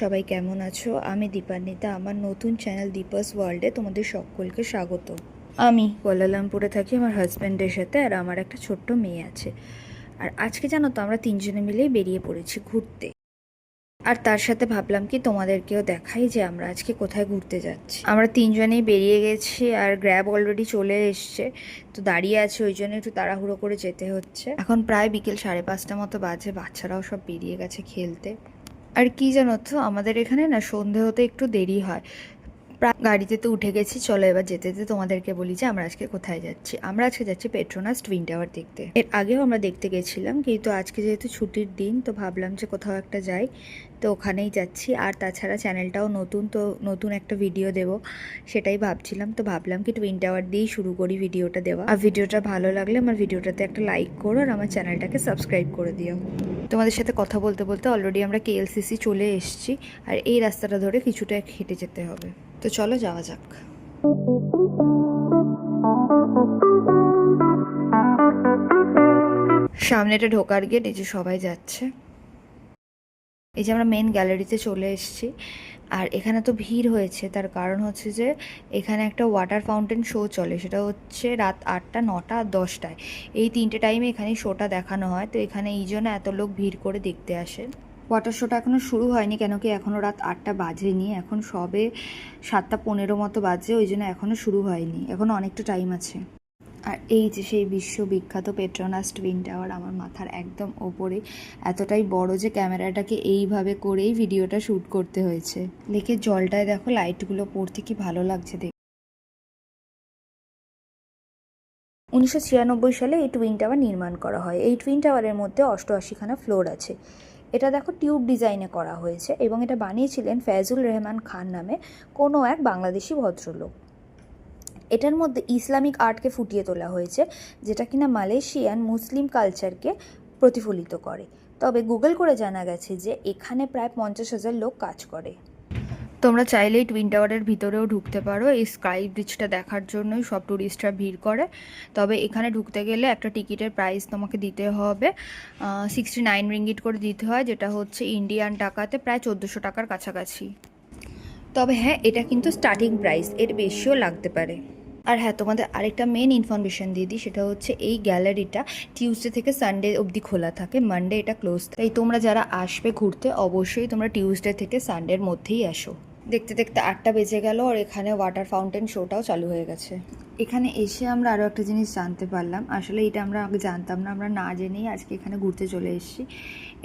সবাই কেমন আছো? আমি দীপান্বিতা, আমার নতুন চ্যানেল দীপাস ওয়ার্ল্ডে তোমাদের সকলকে স্বাগত। আমি কোয়ালালামপুরে থাকি, আমার হাজব্যান্ডের সাথে আর আমার একটা ছোট্ট মেয়ে আছে। আর আজকে জানো তো, আমরা তিনজনে মিলেই বেরিয়ে পড়েছি ঘুরতে। আর তার সাথে ভাবলাম কি, তোমাদেরকেও দেখাই যে আমরা আজকে কোথায় ঘুরতে যাচ্ছি। আমরা তিনজনেই বেরিয়ে গেছি আর গ্র্যাব অলরেডি চলে এসছে। তো দাঁড়িয়ে আছে, ওই জন্য একটু তাড়াহুড়ো করে যেতে হচ্ছে। এখন প্রায় বিকেল সাড়ে পাঁচটা মতো বাজে, বাচ্চারাও সব বেরিয়ে গেছে খেলতে। আর কি জানো তো? আমাদের এখানে না সন্ধে হতে একটু দেরি হয়। প্রায় গাড়িতে তো উঠে গেছি। চলো এবার যেতে যেতে তোমাদেরকে বলি যে আমরা আজকে কোথায় যাচ্ছি। আমরা আজকে যাচ্ছি পেট্রোনাস টুইন টাওয়ার দেখতে। এর আগেও আমরা দেখতে গেছিলাম, কিন্তু আজকে যেহেতু ছুটির দিন, তো ভাবলাম যে কোথাও একটা যাই। তো ওখানেই যাচ্ছি। আর তাছাড়া চ্যানেলটাও নতুন, তো নতুন একটা ভিডিও দেব, সেটাই ভাবছিলাম। তো ভাবলাম কি টুইন টাওয়ার দিয়েই শুরু করি ভিডিওটা দেওয়া। আর ভিডিওটা ভালো লাগলে আমার ভিডিওটাতে একটা লাইক করো আর আমার চ্যানেলটাকে সাবস্ক্রাইব করে দিও। তোমাদের সাথে কথা বলতে বলতে অলরেডি আমরা কেএলসিসি চলে এসেছি। আর এই রাস্তাটা ধরে কিছুটা হেঁটে যেতে হবে। তো চলো যাওয়া যাক। সামনেটা ঢোকার গেট, এই যে সবাই যাচ্ছে। এই যে আমরা মেন গ্যালারিতে চলে এসেছি। আর এখানে তো ভিড় হয়েছে, তার কারণ হচ্ছে যে এখানে একটা ওয়াটার ফাউন্টেন শো চলে, সেটা হচ্ছে রাত আটটা, নটা আর দশটায়। এই তিনটে টাইমে এখানে শোটা দেখানো হয়, তো এখানে এই জন্য এত লোক ভিড় করে দেখতে আসে। ওয়াটার শোটা এখনও শুরু হয়নি কেন কি এখনও রাত আটটা বাজেনি। এখন সবে সাতটা পনেরো মতো বাজে, ওই জন্য এখনও শুরু হয়নি। এখনও অনেকটা টাইম আছে। আর এই যে সেই বিশ্ববিখ্যাত পেট্রোনাস টুইন টাওয়ার আমার মাথার একদম ওপরে, এতটাই বড় যে ক্যামেরাটাকে এইভাবে করেই ভিডিওটা শ্যুট করতে হয়েছে। লেকের জলটায় দেখো লাইটগুলো পড়তে কি ভালো লাগছে দেখ। উনিশশো সালে এই টুইন টাওয়ার নির্মাণ করা হয়। এই টুইন টাওয়ারের মধ্যে অষ্টআশিখানা ফ্লোর আছে। এটা দেখো টিউব ডিজাইনে করা হয়েছে এবং এটা বানিয়েছিলেন ফয়জুল রহমান খান নামে কোনো এক বাংলাদেশি ভদ্রলোক। এটার মধ্যে ইসলামিক আর্টকে ফুটিয়ে তোলা হয়েছে, যেটা কিনা মালয়েশিয়ান মুসলিম কালচারকে প্রতিফলিত করে। তবে গুগল করে জানা গেছে যে এখানে প্রায় পঞ্চাশ হাজার লোক কাজ করে। তোমরা চাইলেই টুইন টাওয়ারের ভিতরেও ঢুকতে পারো। এই স্কাই ব্রিজটা দেখার জন্যই সব ট্যুরিস্টরা ভিড় করে। তবে এখানে ঢুকতে গেলে একটা টিকিটের প্রাইস তোমাকে দিতে হবে। সিক্সটি নাইন রিঙ্গিট করে দিতে হয়, যেটা হচ্ছে ইন্ডিয়ান টাকাতে প্রায় চোদ্দোশো টাকার কাছাকাছি। তবে হ্যাঁ এটা কিন্তু স্টার্টিং প্রাইস এর বেশিও লাগতে পারে। আর হ্যাঁ তোমাদের আরেকটা মেন ইনফরমেশন দিয়ে দিই, সেটা হচ্ছে এই গ্যালারিটা টিউসডে থেকে সানডে অবধি খোলা থাকে। মানডে এটা ক্লোজ তাই তোমরা যারা আসবে ঘুরতে, অবশ্যই তোমরা টিউসডে থেকে সানডের মধ্যেই আসো দেখতে দেখতে আটটা বেজে গেল আর এখানে ওয়াটার ফাউন্টেন শোটাও চালু হয়ে গেছে। এখানে এসে আমরা আরও একটা জিনিস জানতে পারলাম। আসলে এটা আমরা আগে জানতাম না, আমরা না জেনেই আজকে এখানে ঘুরতে চলে এসেছি।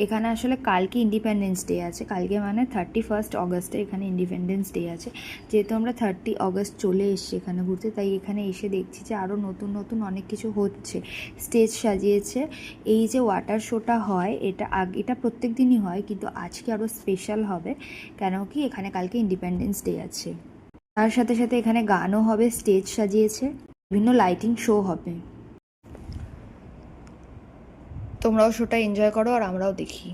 এখানে আসলে কালকে ইন্ডিপেন্ডেন্স ডে আছে। কালকে মানে থার্টি ফার্স্ট অগস্টে এখানে ইন্ডিপেন্ডেন্স ডে আছে। যেহেতু আমরা থার্টি অগস্ট চলে এসেছি এখানে ঘুরতে, তাই এখানে এসে দেখছি যে আরও নতুন নতুন অনেক কিছু হচ্ছে। স্টেজ সাজিয়েছে। এই যে ওয়াটার শোটা হয়, এটা আগ, এটা প্রত্যেক দিনই হয়, কিন্তু আজকে আরও স্পেশাল হবে। কেন কি এখানে কালকে ইন্ডিপেন্ডেন্স ডে আছে। তার সাথে সাথে এখানে গানও হবে, স্টেজ সাজিয়েছে, বিভিন্ন লাইটিং শো হবে। তোমরাও শোটা এনজয় করো আর আমরাও দেখি।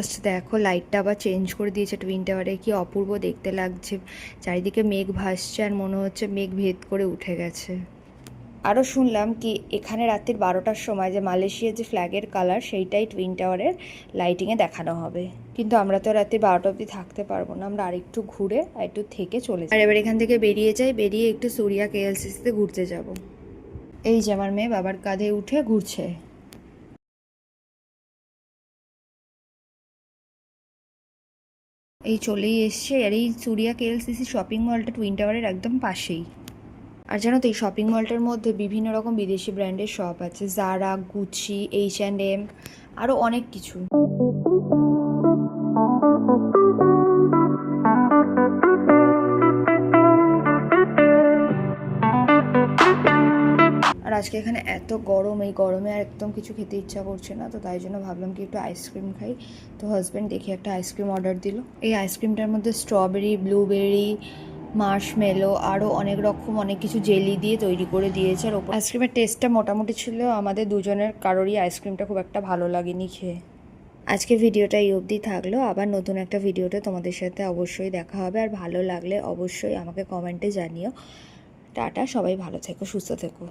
জাস্ট দেখো লাইটটা আবার চেঞ্জ করে দিয়েছে টুইন টাওয়ারে কি অপূর্ব দেখতে লাগছে। চারিদিকে মেঘ ভাসছে আর মনে হচ্ছে মেঘ ভেদ করে উঠে গেছে। আরও শুনলাম কি, এখানে রাত্রির বারোটার সময় যে মালয়েশিয়ার যে ফ্ল্যাগের কালার সেইটাই টুইন টাওয়ারের লাইটিংয়ে দেখানো হবে। কিন্তু আমরা তো রাত্রি বারোটা অবধি থাকতে পারব না। আমরা আরেকটু ঘুরে আর একটু থেকে চলে যাই। আর এবার এখান থেকে বেরিয়ে যাই, বেরিয়ে একটু সুরিয়া কেএলসিসিতে ঘুরতে যাব। এই যে আমার মেয়ে বাবার কাঁধে উঠে ঘুরছে। এই চলেই এসছে। আর এই সুরিয়া কেএলসিসি শপিং মলটা টুইন টাওয়ারের একদম পাশেই। আর জানো তো, এই শপিং মলটার মধ্যে বিভিন্ন রকম বিদেশি ব্র্যান্ডের শপ আছে। Zara Gucci H and M আরও অনেক কিছু। আজকে এখানে এত গরম, এই গরমে আর একদম কিছু খেতে ইচ্ছা করছে না, তো তাই জন্য ভাবলাম কি একটু আইসক্রিম খাই। তো হাজব্যান্ড দেখে একটা আইসক্রিম অর্ডার দিল। এই আইসক্রিমটার মধ্যে স্ট্রবেরি ব্লুবেরি মার্শমেলো আরও অনেক রকম অনেক কিছু জেলি দিয়ে তৈরি করে দিয়েছে। আর ওপর আইসক্রিমের টেস্টটা মোটামুটি ছিল, আমাদের দুজনের কারোরই আইসক্রিমটা খুব একটা ভালো লাগেনি খেয়ে। আজকে ভিডিওটা এই অবধি থাকল, আবার নতুন একটা ভিডিওতে তোমাদের সাথে অবশ্যই দেখা হবে। আর ভালো লাগলে অবশ্যই আমাকে কমেন্টে জানিও। টাটা, সবাই ভালো থেকো, সুস্থ থেকো।